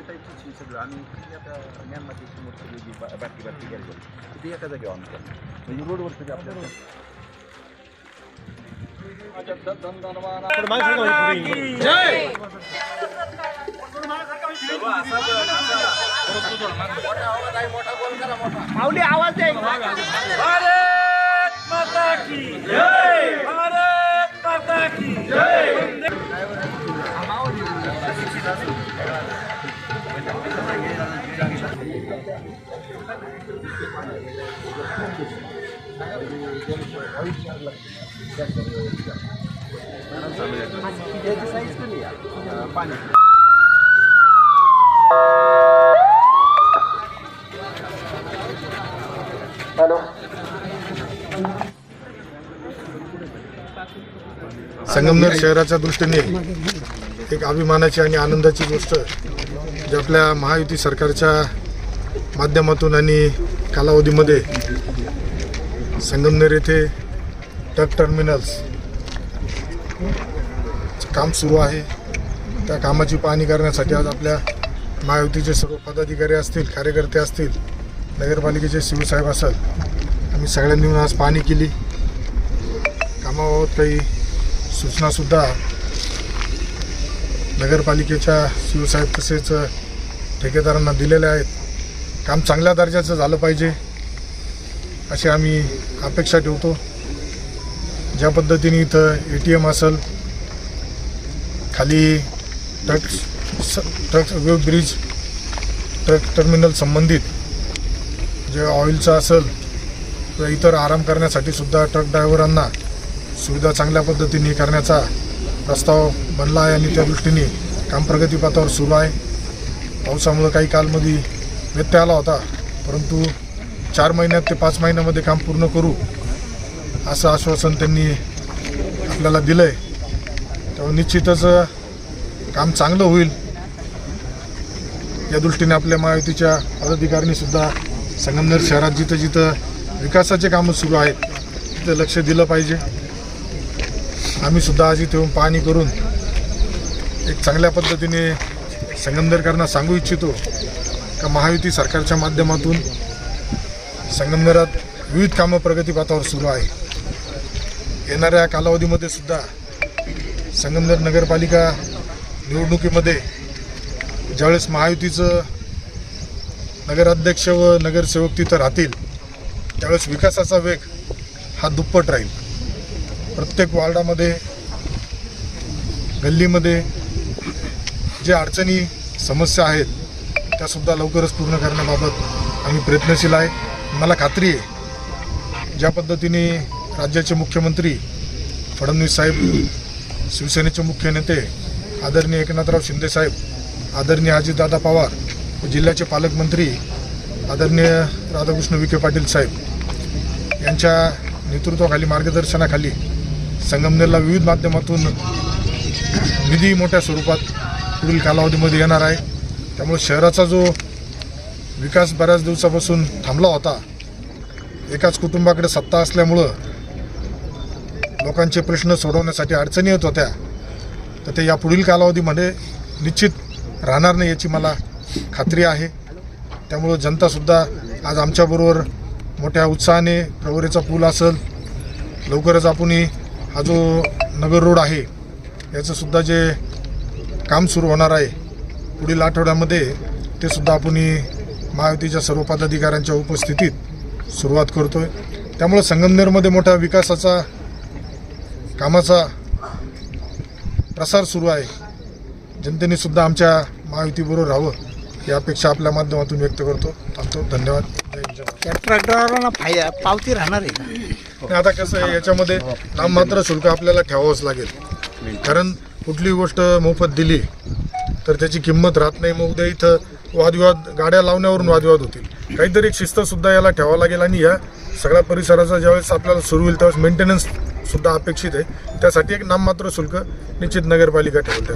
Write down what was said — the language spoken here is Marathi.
अशा टाईपची ही सगळं आम्ही किती आता म्यानमारची मोठी सगळी जी बा- बारकी बारकी गॅरेज आहे ती एका जागी ऑन केलं म्हणजे रोडवर सगळं आपल्याला माऊली आवाज द्या भारत माता की जय भारत माता की जय पाणी संगमनेर शहराच्या दृष्टीने एक अभिमानाची आणि आनंदाची गोष्ट जे आपल्या महायुती सरकारच्या माध्यमातून आणि कालावधीमध्ये संगमनेर येथे ट्रक टर्मिनल्स काम सुरू आहे. त्या कामाची पाहणी करण्यासाठी आज आपल्या महायुतीचे सर्व पदाधिकारी असतील कार्यकर्ते असतील नगरपालिकेचे शिवसाहेब असाल आम्ही सगळ्यांनी मिळून आज पाहणी केली. कामाबाबत काही सूचनासुद्धा नगरपालिकेच्या शिवसाहेब तसेच ठेकेदारांना दिलेल्या आहेत. काम चांगल्या दर्जाचं झालं पाहिजे. अशी आम्ही अपेक्षा ठेवतो. ज्या पद्धतीने इथं ए टी एम असेल खाली ट्रक स ट्रक ब्रिज ट्रक टर्मिनल संबंधित जे ऑइलचं असेल किंवा इतर आराम करण्यासाठी सुद्धा ट्रक ड्रायव्हरांना सुविधा चांगल्या पद्धतीने करण्याचा प्रस्ताव बनला आहे आणि त्या दृष्टीने काम प्रगतीपथावर सुरू आहे. पावसामुळं काही कालमध्ये व्यत्यय आला होता परंतु चार महिन्यात ते पाच महिन्यामध्ये काम पूर्ण करू असं आश्वासन त्यांनी आपल्याला दिलं आहे तेव्हा निश्चितच काम चांगलं होईल. या दृष्टीने आपल्या महायुतीच्या पदाधिकाऱ्यांनीसुद्धा संगमनेर शहरात जिथं जिथं विकासाचे कामं सुरू आहेत तिथं लक्ष दिलं पाहिजे. आम्हीसुद्धा आज इथे येऊन पाहणी करून एक चांगल्या पद्धतीने संगमनेरकरांना सांगू इच्छितो का महायुती सरकारच्या माध्यमातून संगमनेरात विविध कामं प्रगतीपथावर सुरू आहे. येणाऱ्या कालावधीमध्ये सुद्धा संगमनेर नगरपालिका निवडणुकीमध्ये ज्यावेळेस महायुतीचं नगराध्यक्ष व नगरसेवक तिथं राहतील त्यावेळेस विकासाचा वेग हा दुप्पट राहील. प्रत्येक वार्डामध्ये गल्लीमध्ये जे अडचणी समस्या आहेत त्यासुद्धा लवकरच पूर्ण करण्याबाबत आम्ही प्रयत्नशील आहे. मला खात्री आहे ज्या पद्धतीने राज्याचे मुख्यमंत्री फडणवीस साहेब शिवसेनेचे मुख्य नेते आदरणीय एकनाथराव शिंदेसाहेब आदरणीय अजितदादा पवार व जिल्ह्याचे पालकमंत्री आदरणीय राधाकृष्ण विखे पाटील साहेब यांच्या नेतृत्वाखाली मार्गदर्शनाखाली संगमनेरला विविध माध्यमातून निधी मोठ्या स्वरूपात पुढील कालावधीमध्ये येणार आहे. त्यामुळे शहराचा जो विकास बऱ्याच दिवसापासून थांबला होता. एकाच कुटुंबाकडे सत्ता असल्यामुळं लोकांचे प्रश्न सोडवण्यासाठी अडचणी येत होत्या. तर ते या पुढील कालावधीमध्ये निश्चित राहणार नाही याची मला खात्री आहे. त्यामुळं जनतासुद्धा आज आमच्याबरोबर मोठ्या उत्साहाने प्रवरेचा पूल असेल लवकरच आपण हा जो नगर रोड आहे याचंसुद्धा जे काम सुरू होणार आहे पुढील आठवड्यामध्ये ते सुद्धा आपण महायुतीच्या सर्व पदाधिकाऱ्यांच्या उपस्थितीत सुरुवात करतोय. त्यामुळं संगमनेरमध्ये मोठ्या विकासाचा कामाचा प्रसार सुरू आहे. जनतेने सुद्धा आमच्या महायुतीबरोबर राहावं ही अपेक्षा आपल्या माध्यमातून व्यक्त करतो. थांबतो. धन्यवाद. त्या पावती राहणार आहे. आणि आता कसं आहे याच्यामध्ये नाममात्र शुल्क आपल्याला ठेवावंच लागेल. कारण कुठली गोष्ट मोफत दिली तर त्याची किंमत राहत नाही. मग उद्या इथं वादविवाद गाड्या लावण्यावरून वादविवाद होतील. काहीतरी एक याला ठेवावं लागेल आणि या सगळ्या परिसराचा ज्यावेळेस आपल्याला सुरू होईल त्यावेळेस मेंटेनन्ससुद्धा अपेक्षित आहे. त्यासाठी एक नाममात्र शुल्क निश्चित नगरपालिका ठेवते